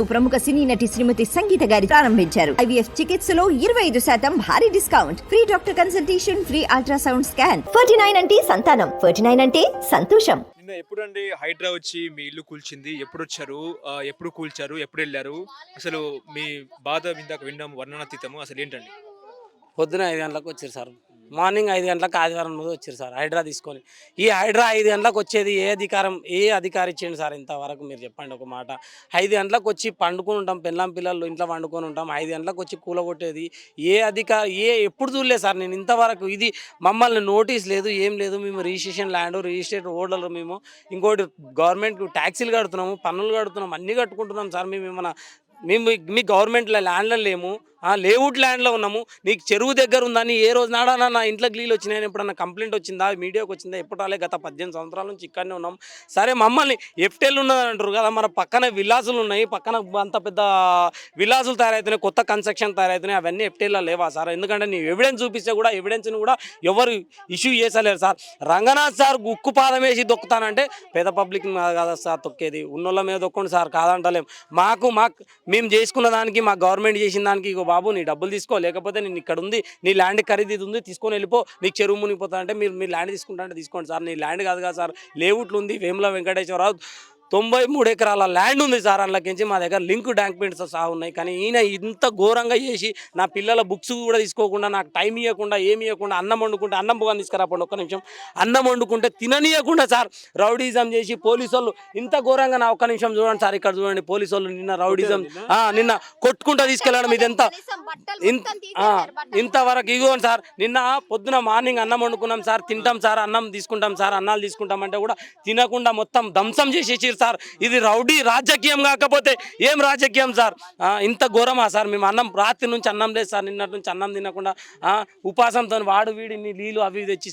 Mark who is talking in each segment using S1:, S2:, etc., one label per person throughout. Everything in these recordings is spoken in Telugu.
S1: ప్రముఖ సినీ నటి శ్రీమతి సంగీత గారి ప్రారంభించారు. ఐవీఎఫ్ చికిత్సలో ఇరవై ఐదు శాతం భారీ discount. Free doctor consultation free ultrasound scan. Ferty nine అంటే సంతానం. ఫర్టీ నైన్ అంటే సంతోషం.
S2: నిన్న ఎప్పుడండి హైడ్రా వచ్చి మీ ఇల్లు కూల్చింది? ఎప్పుడు వచ్చారు ఎప్పుడు కూల్చారు? ఎప్పుడు వెళ్ళారు అసలు మీ బాధ ఇందాక విన్నాం వర్ణనాతీతము. అసలు ఏంటండి
S3: పొద్దున ఐదు గంటలకు వచ్చారు సార్. మార్నింగ్ ఐదు గంటలకు ఆదివారం రోజు వచ్చారు సార్ హైడ్రా తీసుకొని. ఈ హైడ్రా ఐదు గంటలకు వచ్చేది ఏ అధికారం ఏ అధికారి ఇచ్చింది సార్ ఇంతవరకు మీరు చెప్పండి ఒక మాట. ఐదు గంటలకు వచ్చి పండుకొని ఉంటాం పిల్లం పిల్లలు ఇంట్లో పండుకొని ఉంటాం ఐదు గంటలకు వచ్చి కూలగొట్టేది ఏ అధికారి ఏ ఎప్పుడు చూడలేదు సార్ నేను ఇంతవరకు. ఇది మమ్మల్ని నోటీస్ లేదు ఏం లేదు మేము రిజిస్ట్రేషన్ ల్యాండ్ రిజిస్ట్రేట్ ఓడర్లు మేము. ఇంకోటి గవర్నమెంట్ ట్యాక్సీలు కడుతున్నాము పన్నులు కడుతున్నాము అన్నీ కట్టుకుంటున్నాం సార్ మేము ఏమైనా మేము మీ గవర్నమెంట్లో ల్యాండ్లో లేము. ఆ లేఅవుట్ ల్యాండ్లో ఉన్నాము. నీకు చెరువు దగ్గర ఉందని ఏ రోజు నాడన్నా నా ఇంట్లో గ్లీలు వచ్చినాయని ఎప్పుడన్నా కంప్లైంట్ వచ్చిందా? మీడియాకి వచ్చిందా? ఎప్పుడు రాలే? గత పద్దెనిమిది సంవత్సరాల నుంచి ఇక్కడనే ఉన్నాం. సరే మమ్మల్ని ఎఫ్టెల్ ఉన్నది అంటారు కదా మన పక్కన విలాసులు ఉన్నాయి. పక్కన అంత పెద్ద విలాసులు తయారవుతున్నాయి కొత్త కన్స్ట్రక్షన్ తయారవుతున్నాయి అవన్నీ ఎఫ్టెల్లో లేవా సార్? ఎందుకంటే నీ ఎవిడెన్స్ చూపిస్తే కూడా ఎవిడెన్స్ని కూడా ఎవరు ఇష్యూ చేసలేరు సార్. రంగనాథ్ సార్ ఉక్కు పాదం వేసి దొక్కుతానంటే పేద పబ్లిక్ కదా సార్ తొక్కేది. ఉన్నోళ్ళ మీద దొక్కండి సార్ కాదంటలేం. మాకు మాకు మేము చేసుకున్న దానికి మా గవర్నమెంట్ చేసిన దానికి ఇగో బాబు నీ డబ్బులు తీసుకో లేకపోతే నేను ఇక్కడ ఉంది నీ ల్యాండ్ ఖరీదు ఉంది తీసుకొని వెళ్ళిపో నీకు చెరువు మునిగిపోతా అంటే మీరు మీ ల్యాండ్ తీసుకుంటా అంటే తీసుకోండి సార్. నీ ల్యాండ్ కాదు కదా సార్. లేవుట్లు ఉంది వేముల వెంకటేశ్వరరావు తొంభై మూడు ఎకరాల ల్యాండ్ ఉంది సార్ అందులోకించి మా దగ్గర లింక్ డాక్యుమెంట్స్ సహా ఉన్నాయి. కానీ ఈయన ఇంత ఘోరంగా చేసి నా పిల్లల బుక్స్ కూడా తీసుకోకుండా నాకు టైం ఇవ్వకుండా ఏమి ఇవ్వకుండా అన్నం వండుకుంటే అన్నం పొగని తీసుకురాపండి ఒక్క నిమిషం అన్నం వండుకుంటే తిననీయకుండా సార్ రౌడీజం చేసి పోలీసు వాళ్ళు ఇంత ఘోరంగా నా ఒక్క నిమిషం చూడండి సార్ ఇక్కడ చూడండి పోలీసు వాళ్ళు నిన్న రౌడీజం ఆ, నిన్న కొట్టుకుంటా తీసుకెళ్ళడం ఇది ఎంత? ఇంత ఆ, ఇంతవరకు ఇగోండి సార్ నిన్న పొద్దున మార్నింగ్ అన్నం వండుకున్నాం సార్ తింటాం సార్ అన్నం తీసుకుంటాం సార్ అన్నాలు తీసుకుంటాం అంటే కూడా తినకుండా మొత్తం ధ్వంసం సార్ ఇది రౌడీ రాజకీయం కాకపోతే ఏం రాజకీయం సార్? ఇంత ఘోరమా సార్? మేము అన్నం రాత్రి నుంచి అన్నం లేదు సార్ నిన్నటి నుంచి అన్నం తినకుండా ఆ, ఉపాసంతో వాడు వీడి నీళ్ళు అవి ఇవి తెచ్చి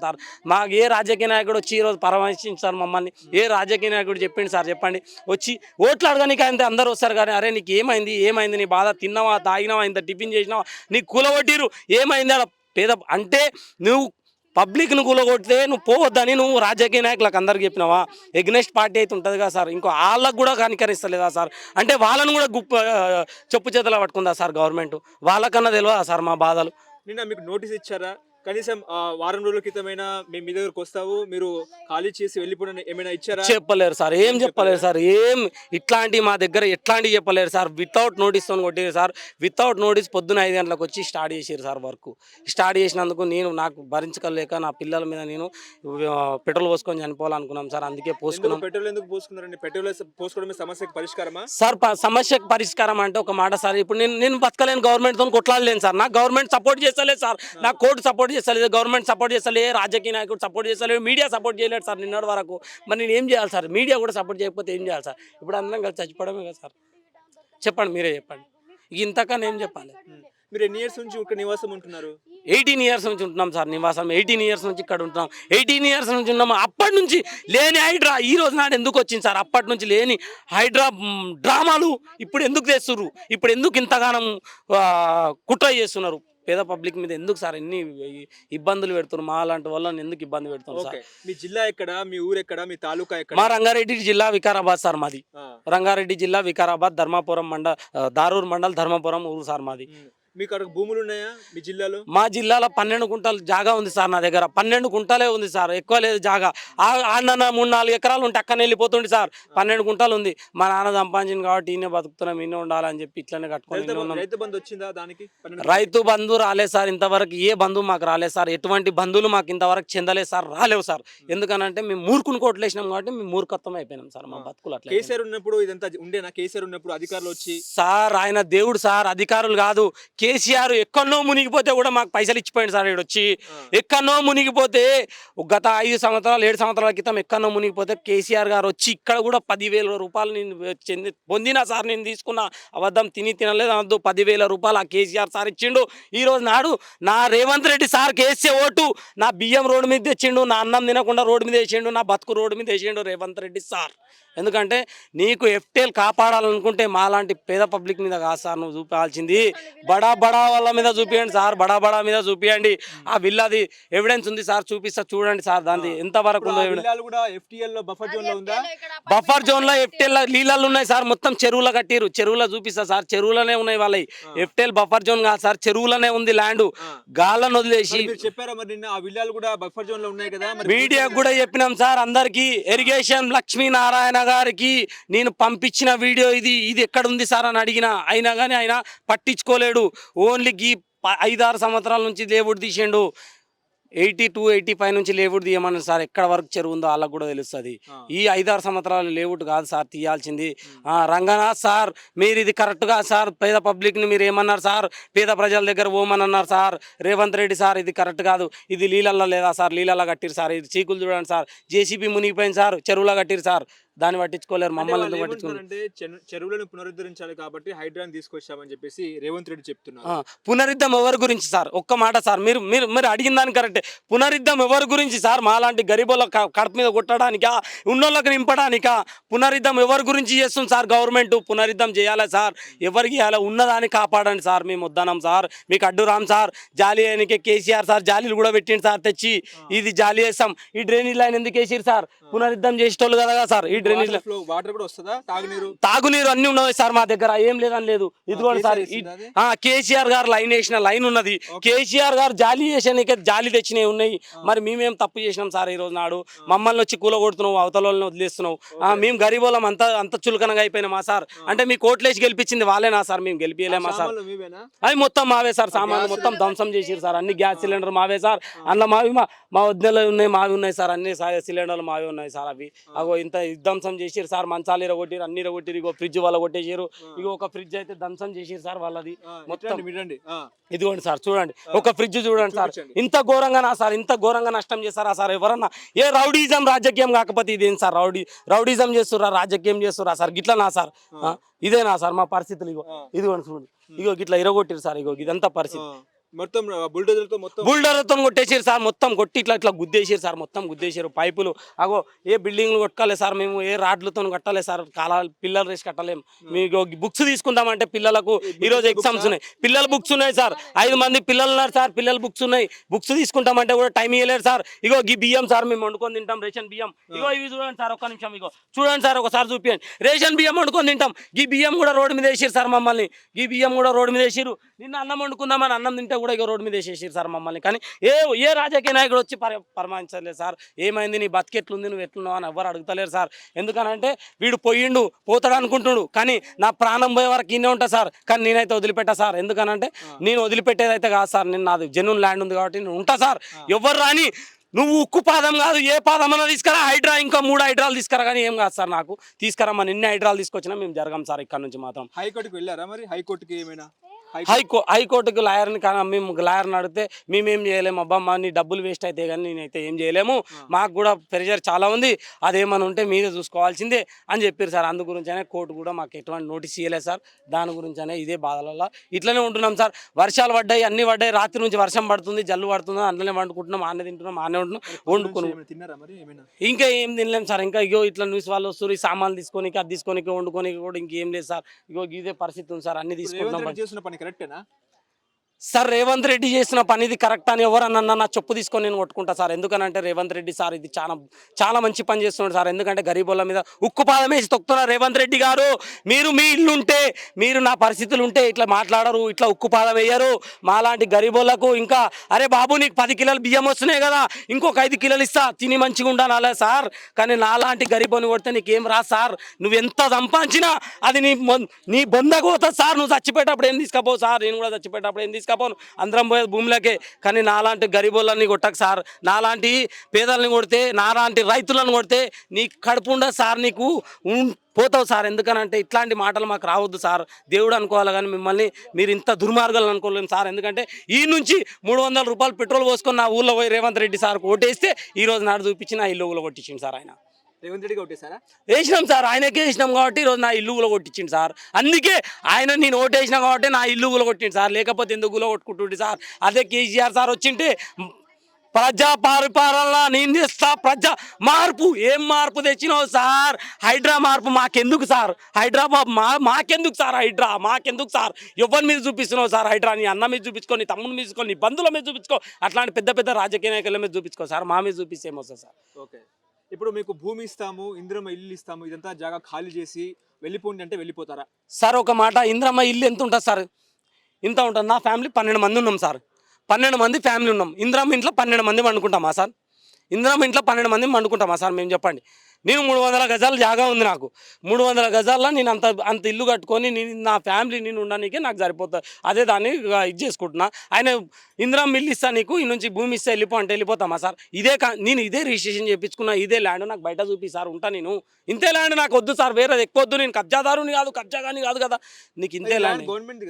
S3: సార్ మాకు ఏ రాజకీయ నాయకుడు వచ్చి ఈరోజు పరామర్శించారు సార్ మమ్మల్ని? ఏ రాజకీయ నాయకుడు చెప్పింది సార్ చెప్పండి? వచ్చి ఓట్లు అడగడానికి అంతే అందరూ వస్తారు కానీ అరే నీకు ఏమైంది? ఏమైంది? నీ బాధ తిన్నావా? తాగినావా? ఇంత టిఫిన్ చేసినావా? నీకు కూలగొట్టిరు ఏమైంది? ఆడ పేద అంటే నువ్వు పబ్లిక్ను కూలగొడితే నువ్వు పోవద్దని నువ్వు రాజకీయ నాయకులకు అందరికి చెప్పినావా? ఎగ్నెస్ట్ పార్టీ అయితే ఉంటుంది కదా సార్. ఇంకో వాళ్ళకు కూడా కనికరిస్తలేదా సార్? అంటే వాళ్ళను కూడా గుప్ప చెప్పు చేతలా పట్టుకుందా సార్ గవర్నమెంట్? వాళ్ళకన్నా తెలియదా సార్ మా బాధలు?
S2: నిన్న మీకు నోటీస్ ఇచ్చారా? కనీసం ఆ, వారం రోజుల క్రితమైనా మేము మీ దగ్గరకు వస్తావు? మీరు ఖాళీ చేసి వెళ్ళిపోయిన ఏమైనా ఇచ్చారా?
S3: చెప్పలేరు సార్ ఏం చెప్పలేరు? సార్ ఏం ఇట్లాంటి మా దగ్గర ఎట్లాంటివి చెప్పలేరు సార్. వితౌట్ నోటీస్తో కొట్టారు సార్. వితౌట్ నోటీస్ పొద్దున ఐదు గంటలకు వచ్చి స్టార్ట్ చేసారు సార్ వర్క్ స్టార్ట్ చేసినందుకు నేను నాకు భరించకలేక నా పిల్లల మీద నేను ఆ, పెట్రోల్ పోసుకొని చనిపోవాలనుకున్నాం సార్. అందుకే
S2: ఎందుకు
S3: పోసుకున్నాం.
S2: పెట్రోల్ ఎందుకు పోసుకున్నారండి? పెట్రోల్ పోసుకోవడమే సమస్యకు పరిష్కారమా?
S3: సార్ ప- సమస్యకు పరిష్కారం అంటే ఒక మాట సార్. ఇప్పుడు నేను నేను బతకలేను గవర్నమెంట్తో కొట్లాడలేను సార్. నాకు గవర్నమెంట్ సపోర్ట్ చేస్తలేదు సార్. నా కోర్టు సపోర్ట్ చేస్తలేదు గవర్నమెంట్ సపోర్ట్ చేస్తలేదు రాజకీయ నాయకుడు సపోర్ట్ చేస్తలేదు మీడియా సపోర్ట్ చేయలేదు సార్ నిన్నటి వరకు. మరి నేను ఏం చేయాలి సార్? మీడియా కూడా సపోర్ట్ చేయకపోతే ఏం చేయాలి సార్? ఇప్పుడు అందరం కలిసి చచ్చిపోవడమే కదా సార్. చెప్పండి మీరే చెప్పండి. ఇంతకన్నా ఏం చెప్పాలి?
S2: మీరు ఎన్ని ఇయర్స్ నుంచి ఇక్కడ నివాసం ఉంటున్నారు?
S3: ఎయిటీన్ ఇయర్స్ నుంచి ఉంటున్నాం సార్ నివాసం. ఎయిటీన్ ఇయర్స్ నుంచి ఇక్కడ ఉంటున్నాం. ఎయిటీన్ ఇయర్స్ నుంచి ఉన్నాము అప్పటి నుంచి లేని హైడ్రా. ఈ రోజు నాడు ఎందుకు వచ్చింది సార్? అప్పటి నుంచి లేని హైడ్రా డ్రామాలు ఇప్పుడు ఎందుకు తెస్తున్నారు ఇప్పుడు ఎందుకు ఇంతగానం కుట్ర చేస్తున్నారు? పేద పబ్లిక్ మీద ఎందుకు సార్ ఎన్ని ఇబ్బందులు పెడుతున్నారు? మా లాంటి వాళ్ళని ఎందుకు ఇబ్బంది పెడుతున్నారు సార్?
S2: మీ జిల్లా ఎక్కడ? మీ ఊరు ఎక్కడ? మీ తాలూకా ఎక్కడ?
S3: మా రంగారెడ్డి జిల్లా వికారాబాద్ సార్ మాది. రంగారెడ్డి జిల్లా వికారాబాద్ ధర్మాపురం మండల్ దారూర్ మండల్ ధర్మాపురం ఊరు సార్ మాది.
S2: మీకు అక్కడ భూములు ఉన్నాయా? మీ జిల్లాలో?
S3: మా జిల్లాలో పన్నెండు కుంటలు జాగా ఉంది సార్ నా దగ్గర. పన్నెండు కుంటలే ఉంది సార్. ఎక్కువ లేదు జాగా. ఆ- ఆడన మూడు నాలుగు ఎకరాలు ఉంటే అక్కనే వెళ్ళిపోతుంది సార్. పన్నెండు కుంటలు ఉంది. మా నాన్న సంపాదించింది కాబట్టి ఈయన బతుకుతున్నాం ఈయన ఉండాలని చెప్పి ఇట్లనే కట్టుకొని
S2: రైతు బంధు వచ్చిందా దానికి?
S3: రైతు బంధు రాలేదు సార్. ఇంతవరకు ఏ బంధు మాకు రాలేదు సార్. ఎటువంటి బంధువులు మాకు ఇంతవరకు చెందలేదు సార్. రాలేవు సార్. ఎందుకనంటే మేము మూర్ఖుని కోట్లేసినాం కాబట్టి మేము మూర్ఖత్వం అయిపోయినాం సార్ మా బతుకులు అట్లా.
S2: కేసీఆర్ ఉన్నప్పుడు ఇదంతా ఉండేనా? కేసీఆర్ ఉన్నప్పుడు అధికారులు వచ్చి
S3: సార్ ఆయన దేవుడు సార్. అధికారులు కాదు. కేసీఆర్ ఎక్కడో మునిగిపోతే కూడా మాకు పైసలు ఇచ్చిపోయింది సార్ ఇక్కడ వచ్చి.
S2: ఎక్కడనో
S3: ఎక్కడో మునిగిపోతే గత ఐదు సంవత్సరాలు ఏడు సంవత్సరాల క్రితం ఎక్కడో మునిగిపోతే కేసీఆర్ గారు వచ్చి ఇక్కడ కూడా పదివేల రూపాయలు నేను చెంది పొందినా సార్ నేను తీసుకున్న అబద్ధం తిని తినలేదు అనొద్దు. పదివేల రూపాయలు ఆ కేసీఆర్ సార్ ఇచ్చిండు. ఈరోజు నాడు నా Revanth Reddy sir KCR vote నా బియ్యం రోడ్డు మీద తెచ్చిండు నా అన్నం తినకుండా రోడ్డు మీద వేసిండు నా బతుకు రోడ్డు మీద వేసిండు రేవంత్ రెడ్డి సార్. ఎందుకంటే నీకు ఎఫ్టేల్ కాపాడాలనుకుంటే మాలాంటి పేద పబ్లిక్ మీద కాదు సార్ నువ్వు చూపించాల్సింది బడా బడా వాళ్ళ మీద చూపియండి సార్ బడా బడా మీద చూపియండి. ఆ విల్లాది ఎవిడెన్స్ ఉంది సార్ చూపిస్తా చూడండి సార్ దాన్ని. ఎంతవరకు ఉందో
S2: ఎఫ్టిఎల్ బఫర్ జోన్లో ఉందా
S3: బఫర్ జోన్లో ఎఫ్టెల్ నీళ్ళలు ఉన్నాయి సార్ మొత్తం చెరువులో కట్టిరు. చెరువులో చూపిస్తా సార్ చెరువులోనే ఉన్నాయి వాళ్ళవి ఎఫ్టెల్ బఫర్ జోన్ కాదు సార్ చెరువులోనే ఉంది ల్యాండ్. గాళ్ళను వదిలేసి
S2: చెప్పారా మరి నిన్న ఆ విల్లాలు కూడా బఫర్ జోన్లో ఉన్నాయి కదా? మరి
S3: మీడియాకు కూడా చెప్పినాం సార్ అందరికి ఇరిగేషన్ లక్ష్మీనారాయణ గారికి నేను పంపించిన వీడియో ఇది ఇది ఎక్కడ ఉంది సార్ అని అడిగిన అయినా కానీ ఆయన పట్టించుకోలేడు. ఓన్లీ గీ ప- ఐదారు సంవత్సరాల నుంచి లేవుడు తీసిండు. ఎయిటీ టూ ఎయిటీ ఫైవ్ నుంచి లేవుడు తీయమన్నారు సార్. ఎక్కడ వరకు చెరువు ఉందో వాళ్ళకు కూడా తెలుస్తుంది. ఈ ఐదారు సంవత్సరాలు లేవుట్ కాదు సార్ తీయాల్సింది. ఆ, రంగనాథ్ సార్ మీరు ఇది కరెక్ట్గా సార్ పేద పబ్లిక్ని మీరు ఏమన్నారు సార్? పేద ప్రజల దగ్గర పోమని అన్నారు సార్. రేవంత్ రెడ్డి సార్ ఇది కరెక్ట్ కాదు. ఇది నీళ్ళల్లో లేదా సార్? నీళ్ళల్లో కట్టిరు సార్. ఇది చీకులు చూడండి సార్. జేసీబీ మునిగిపోయింది సార్. చెరువులో కట్టిరు సార్. దాన్ని పట్టించుకోలేరు మమ్మల్ని
S2: చెరు- చెరువులను పునరుద్ధరించాలి కాబట్టి హైడ్రాన్ తీసుకొచ్చామని చెప్పేసి రేవంత్ రెడ్డి చెప్తున్నారు.
S3: పునరుద్ధం ఎవరి గురించి సార్? ఒక్క మాట సార్ మీరు మీరు మీరు అడిగిన దానికి కరెక్టే. పునరుద్ధం ఎవరి గురించి సార్? మాలాంటి గరీబుల కడుపు మీద కొట్టడానికా? ఉన్నోళ్ళకి నింపడానికా? పునరుద్ధం ఎవరి గురించి చేస్తుంది సార్ గవర్నమెంట్? పునరుద్ధం చేయాలి సార్? ఎవరికి చేయాలి? ఉన్నదాన్ని కాపాడండి సార్ మేము వద్దనం సార్. మీకు అడ్డు రామ్ సార్. జాలి అయినకే కేసీఆర్ సార్ జాలీలు కూడా పెట్టిండు సార్ తెచ్చి. ఇది జాలి వేస్తాం ఈ డ్రైనేజ్ లైన్ ఎందుకు వేసిరు సార్? పునరుద్ధం చేసేటోళ్ళు కదా సార్. ఈ డ్రైనేజ్
S2: వాటర్ కూడా వస్తుందా? తాగునీరు?
S3: తాగునీరు అన్ని ఉన్నాయి సార్ మా దగ్గర ఏం లేదని లేదు. ఇదిగోండి సార్
S2: కేసీఆర్
S3: గారు లైన్ వేసిన లైన్ ఉన్నది. కేసీఆర్ గారు జాలి చేసానికే జాలి తెచ్చినవి ఉన్నాయి. మరి మేమేం తప్పు చేసినాం సార్ ఈ రోజు నాడు మమ్మల్ని వచ్చి కూల కొడుతున్నావు అవతల వాళ్ళని వదిలేస్తున్నావు ఆ, మేము గరీబోళ్ళం అంత అంత చులకనగా అయిపోయినామా సార్. అంటే మీ కోట్లేసి గెలిపించింది వాళ్ళేనా సార్? మేము గెలిపియలేమా సార్? అవి మొత్తం మావే సార్ సామాన్లు మొత్తం ధ్వంసం చేసిరు సార్. అన్ని గ్యాస్ సిలిండర్ మావే సార్. అందులో మావి మా మా వద్దలు ఉన్నాయి మావి ఉన్నాయి సార్. అన్ని సిలిండర్లు మావి ఉన్నాయి సార్ అవి. అగో ఇంత ధ్వంసం చేసిరు సార్ మంచాలు ఇరగొట్టిరు అన్ని ఇరగొట్టిరు ఇగో ఫ్రిడ్జ్ వాళ్ళ కొట్టేసారు ఇగో ఒక ఫ్రిడ్జ్ అయితే ధ్వంసం చేసిరు సార్ వాళ్ళది. మొత్తం.
S2: ఆ.
S3: ఇదిగోండి సార్ చూడండి. ఒక ఫ్రిడ్జ్ చూడండి సార్. ఇంత ఘోరంగా సార్ ఇంత ఘోరంగా నష్టం చేస్తారా సార్ ఎవరన్నా? ఏ రౌడీజం రాజకీయం కాకపోతే ఇదేం సార్? రౌడీ రౌడీజం చేస్తురా రాజకీయం చేస్తురా సార్? గిట్లా నా సార్. ఇదేనా సార్ మా పరిస్థితులు ఇగో. ఇదిగోండి చూడండి. ఇగో గిట్లా ఇరగొట్టిరు సార్ ఇగో ఇదంతా పరిస్థితి.
S2: మొత్తం బుల్డోజర్తో మొత్తం
S3: కొట్టేసారు సార్ మొత్తం కొట్టి ఇట్లా ఇట్లా గుద్దేసారు సార్ మొత్తం గుద్దేసారు పైపులు. అగో ఏ బిల్డింగ్లు కొట్టుకోలే సార్ మేము ఏ రాడ్లతో కట్టలే సార్ కాలా పిల్లలు రేసి కట్టలేము మీకు బుక్స్ తీసుకుందామంటే పిల్లలకు ఈ రోజు ఎగ్జామ్స్ ఉన్నాయి. పిల్లల బుక్స్ ఉన్నాయి సార్. ఐదు మంది పిల్లలు ఉన్నారు సార్ పిల్లల బుక్స్ ఉన్నాయి. బుక్స్ తీసుకుంటామంటే కూడా టైం ఇవ్వలేరు సార్. ఇగో ఈ బియ్యం సార్ మేము వండుకొని తింటాం రేషన్ బియ్యం. ఇగో ఇవి చూడండి సార్ ఒక్క నిమిషం ఇగో. చూడండి సార్ ఒకసారి చూపించండి రేషన్ బియ్యం వండుకొని తింటాం. ఈ బియ్యం కూడా రోడ్డు మీద వేసారు సార్ మమ్మల్ని. ఈ బియ్యం కూడా రోడ్డు మీద వేసారు నిన్న అన్నం వండుకుందామని అన్నం తింటే కూడా ఇక రోడ్డు మీద వేసేసారు సార్ మమ్మల్ని. కానీ ఏ ఏ రాజకీయ నాయకుడు వచ్చి పర పరమాయించలేదు సార్. ఏమైంది? నీ బతికెట్లుంది? నువ్వు ఎట్లున్నావు? అని ఎవరు అడుగుతలేరు సార్. ఎందుకనంటే వీడు పోయిండు పోతాడు అనుకుంటున్నాడు. కానీ నా ప్రాణం పోయే వరకు ఇన్నే ఉంటా సార్. కానీ నేనైతే వదిలిపెట్టా సార్. ఎందుకనంటే నేను వదిలిపెట్టేదైతే కాదు సార్. నేను నాది జెన్యున్ ల్యాండ్ ఉంది కాబట్టి నేను ఉంటా సార్. ఎవరు రాని నువ్వు ఉక్కు పాదం కాదు ఏ పాదం అన్నా తీసుకురా. హైడ్రా ఇంకా మూడు హైడ్రాలు తీసుకురా కానీ ఏం కాదు సార్ నాకు. తీసుకురా మన ఎన్ని హైడ్రాలు తీసుకొచ్చినా మేము జరగం సార్ ఇక్కడ నుంచి మాత్రం.
S2: హైకోర్టుకి వెళ్ళారా మరి? హైకోర్టుకి ఏమైనా?
S3: హైకో హైకోర్టుకు లాయర్ని కానీ మేము లాయర్ని అడిగితే మేమేం చేయలేము అబ్బా మా నీ డబ్బులు వేస్ట్ అయితే కానీ నేనైతే ఏం చేయలేము మాకు కూడా ప్రెషర్ చాలా ఉంది అదేమని ఉంటే మీరే చూసుకోవాల్సిందే అని చెప్పారు సార్. అందు గురించనే కోర్టు కూడా మాకు ఎటువంటి నోటీస్ ఇవ్వలేదు సార్. దాని గురించనే ఇదే బాధలలో ఇట్లనే ఉంటున్నాం సార్. వర్షాలు పడ్డాయి అన్ని పడ్డాయి. రాత్రి నుంచి వర్షం పడుతుంది జల్లు పడుతుంది అందులోనే వండుకుంటున్నాం ఆనే తింటున్నాం ఆనే ఉంటున్నాం వండుకున్నాం. ఇంకా ఏం తినలేం సార్. ఇంకా ఇగో ఇట్లా న్యూస్ వాళ్ళు వస్తారు ఈ సామాన్లు తీసుకొని అది తీసుకొని వండుకొని కూడా ఇంకేం లేదు సార్. ఇగో ఇదే పరిస్థితి ఉంది సార్. అన్ని తీసుకుంటున్నాం
S2: రెడ్డి చేస్తున్న పని కరెక్టేనా
S3: సార్ రేవంత్ రెడ్డి చేసిన పని ఇది కరెక్ట్ అని ఎవరన్నా నా చెప్పు తీసుకొని నేను కొట్టుకుంటా సార్. ఎందుకనంటే రేవంత్ రెడ్డి సార్ ఇది చాలా చాలా మంచి పని చేస్తున్నాడు సార్. ఎందుకంటే గరీబుల మీద ఉక్కు పాదం వేసి తొక్కుతున్నారు రేవంత్ రెడ్డి గారు. మీరు మీ ఇల్లు ఉంటే మీరు నా పరిస్థితులు ఉంటే ఇట్లా మాట్లాడరు ఇట్లా ఉక్కు పాదం వేయరు. మాలాంటి గరీబులకు ఇంకా అరే బాబు నీకు పది కిలోలు బియ్యం వస్తున్నాయి కదా ఇంకొక ఐదు కిలోలు ఇస్తా తిని మంచిగా ఉండాలి సార్. కానీ నాలాంటి గరీబుని కొడితే నీకేం రా సార్? నువ్వు ఎంత సంపాదించినా అది నీ మొ- నీ బొందగోతుంది సార్. నువ్వు చచ్చిపోయేటప్పుడు ఏం తీసుకపోవు సార్? నేను కూడా చచ్చిపోయేటప్పుడు ఏం తీసుకపోను. అందరం పోయేది భూమిలోకే. కానీ నాలాంటి గరీబులని కొట్టకు సార్. నాలాంటి పేదల్ని కొడితే నాలాంటి రైతులను కొడితే నీ కడుపు సార్ నీకు పోతావు సార్. ఎందుకనంటే ఇట్లాంటి మాటలు మాకు రావద్దు సార్. దేవుడు అనుకోవాలి కానీ మిమ్మల్ని మీరు ఇంత దుర్మార్గాలు అనుకోలేము సార్. ఎందుకంటే ఈ నుంచి మూడు వందల రూపాయలు పెట్రోల్ పోసుకొని నా ఊళ్ళో పోయి రేవంత్ రెడ్డి సార్ ఓటేస్తే ఈ రోజు నాడు చూపించి నా ఇల్లు ఊళ్ళో కొట్టించింది సార్ ఆయన.
S2: రేవంత్ రెడ్డి కొట్టేశారా?
S3: వేసినాం సార్ ఆయనకే వేసినాం కాబట్టి ఈరోజు నా ఇల్లు కూడా కొట్టించింది సార్. అందుకే ఆయన నేను ఓటేసిన కాబట్టి నా ఇల్లు కూడా కొట్టింది సార్. లేకపోతే ఎందుకు కూడా కొట్టుకుంటుండే సార్? అదే కేసీఆర్ సార్ వచ్చింటే ప్రజా పరిపాలన నేను చేస్తా ప్రజా మార్పు. ఏం మార్పు తెచ్చినావు సార్? హైడ్రా మార్పు మాకెందుకు సార్? హైదరాబాద్ మా మాకెందుకు సార్ హైడ్రా? మాకెందుకు సార్? ఎవరి మీద చూపిస్తున్నావు సార్ హైడ్రా? నీ అన్న మీద చూపించుకో నీ తమ్ముని మీద చూపించుకో నీ బంధువుల మీద చూపించుకో. అట్లాంటి పెద్ద పెద్ద రాజకీయ నాయకుల మీద చూపించుకో సార్. మా మీద చూపిస్తే ఏమొస్తుంది సార్?
S2: ఓకే. ఇప్పుడు మీకు భూమి ఇస్తాము ఇంద్రమ్మ ఇల్లు ఇస్తాము ఇదంతా జాగా ఖాళీ చేసి వెళ్ళిపోండి అంటే వెళ్ళిపోతారా?
S3: సార్ ఒక మాట ఇంద్రమ్మ ఇల్లు ఎంత ఉంటుంది సార్? ఇంత ఉంటుంది. నా ఫ్యామిలీ పన్నెండు మంది ఉన్నాం సార్. పన్నెండు మంది ఫ్యామిలీ ఉన్నాం. ఇంద్రమ్మ ఇంట్లో పన్నెండు మంది వండుకుంటామా సార్? ఇంద్రమ్మ ఇంట్లో పన్నెండు మంది వండుకుంటామా సార్? మేము చెప్పండి. నేను మూడు వందల గజాల జాగా ఉంది నాకు. మూడు వందల గజాల్లో నేను అంత అంత ఇల్లు కట్టుకొని నేను నా ఫ్యామిలీ నేను ఉండడానికి నాకు సరిపోతుంది అదే దాన్ని ఇది చేసుకుంటున్నా. ఆయన ఇంద్రమ్మ ఇల్లు ఇస్తా నీకు ఈ నుంచి భూమి ఇస్తే వెళ్ళిపో అంటే వెళ్ళిపోతామా సార్? ఇదే కా నేను ఇదే రిజిస్ట్రేషన్ చేయించుకున్నా ఇదే ల్యాండ్ నాకు బయట చూపి సార్ ఉంటా నేను. ఇంతే ల్యాండ్ నాకు వద్దు సార్ వేరేది ఎక్కువ వద్దు నేను కబ్జాదారుని కాదు కబ్జా కానీ కాదు కదా. నీకు ఇంతే ల్యాండ్
S2: గవర్నమెంట్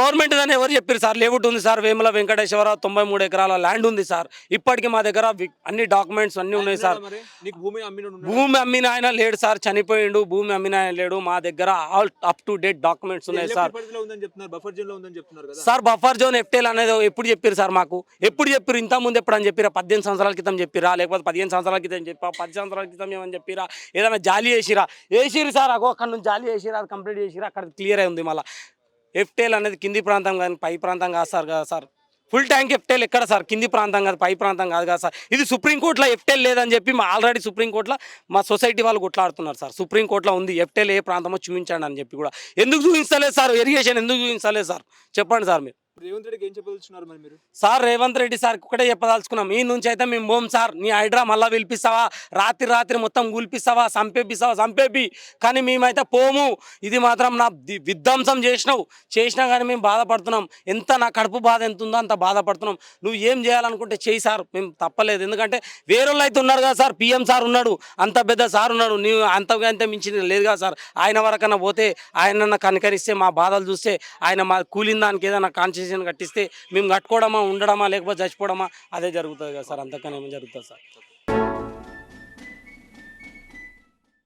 S3: గవర్నమెంట్ అని ఎవరు చెప్పారు సార్? లేవుట్ ఉంది సార్ వేముల వెంకటేశ్వరరావు తొంభై మూడు ఎకరాల ల్యాండ్ ఉంది సార్. ఇప్పటికీ మా దగ్గర అన్ని డాక్యుమెంట్స్ అన్ని ఉన్నాయి సార్.
S2: భూమి అమ్మిన
S3: భూమి అమ్మిన ఆయన లేడు సార్ చనిపోయిండు భూమి అమ్మిన ఆయన లేడు. మా దగ్గర all up to date documents ఉన్నాయి సార్.
S2: పరిధిలో ఉందని చెప్తున్నారు బఫర్ జోన్లో ఉందని చెప్తున్నారు కదా.
S3: సార్ బఫర్ జోన్ ఎఫ్టెల్ అనేది ఎప్పుడు చెప్పారు సార్ మాకు? ఎప్పుడు చెప్పారు ఇంత ముందు ఎప్పుడు అని చెప్పిరా పద్దెనిమిది సంవత్సరాల క్రితం చెప్పిరా లేకపోతే పదిహేను సంవత్సరాల క్రితం చెప్పా పది సంవత్సరాల క్రితం ఏమని చెప్పిరా ఏదైనా జాలి వేసిరా వేసిరు సార్ అగో అక్కడ నుంచి జాలి వేసిరా అది కంప్లీట్ చేసిరా అక్కడ క్లియర్ అయి ఉంది మళ్ళీ. ఎఫ్టెల్ అనేది కింది ప్రాంతం కానీ పై ప్రాంతం కాదు సార్ కదా సార్. ఫుల్ ట్యాంక్ ఎఫ్టెల్ ఎక్కడ సార్? కింది ప్రాంతం కాదు పై ప్రాంతం కాదు కదా సార్. ఇది సుప్రీంకోర్టులో ఎఫ్టెల్ లేదని చెప్పి మా ఆల్రెడీ సుప్రీంకోర్టులో మా సొసైటీ వాళ్ళు కొట్లాడుతున్నారు సార్. సుప్రీంకోర్టులో ఉంది ఎఫ్టెల్ ఏ ప్రాంతమో చూపించండి అని చెప్పి కూడా. ఎందుకు చూపించలేదు సార్? ఇరిగేషన్ ఎందుకు చూపించలేదు సార్? చెప్పండి సార్ మీరు.
S2: రేవంత్ రెడ్డికి ఏం చెప్పదలుచున్నారు మరి మీరు?
S3: సార్ రేవంత్ రెడ్డి సార్ ఒకటే చెప్పదలుచుకున్నాం. ఈ నుంచి అయితే మేము పోం సార్ నీ హైడ్రా మళ్ళా పిలిపిస్తావా? రాత్రి రాత్రి మొత్తం కూల్పిస్తావా? సంపేపిస్తావా సంపేపి కానీ మేమైతే పోము. ఇది మాత్రం నా విధ్వంసం చేసినావు. చేసినా కానీ మేము బాధపడుతున్నాం. ఎంత నా కడుపు బాధ ఎంత ఉందో అంత బాధపడుతున్నాం. నువ్వు ఏం చేయాలనుకుంటే చేయి సార్. మేము తప్పలేదు. ఎందుకంటే వేరే అయితే ఉన్నారు కదా సార్. పిఎం సార్ ఉన్నాడు. అంత పెద్ద సార్ ఉన్నాడు. నీవు అంతకంటే మించి లేదు కదా సార్. ఆయన వరకన్నా పోతే ఆయన కనికరిస్తే మా బాధలు చూస్తే ఆయన మా కూలిన దానికి ఏదైనా డిసిజన్ కట్టిస్తే మేము కట్టుకోవడమా ఉండడమా లేకపోతే చచ్చిపోవడమా అదే జరుగుతుంది కదా సార్. అంతకనే జరుగుతుంది సార్?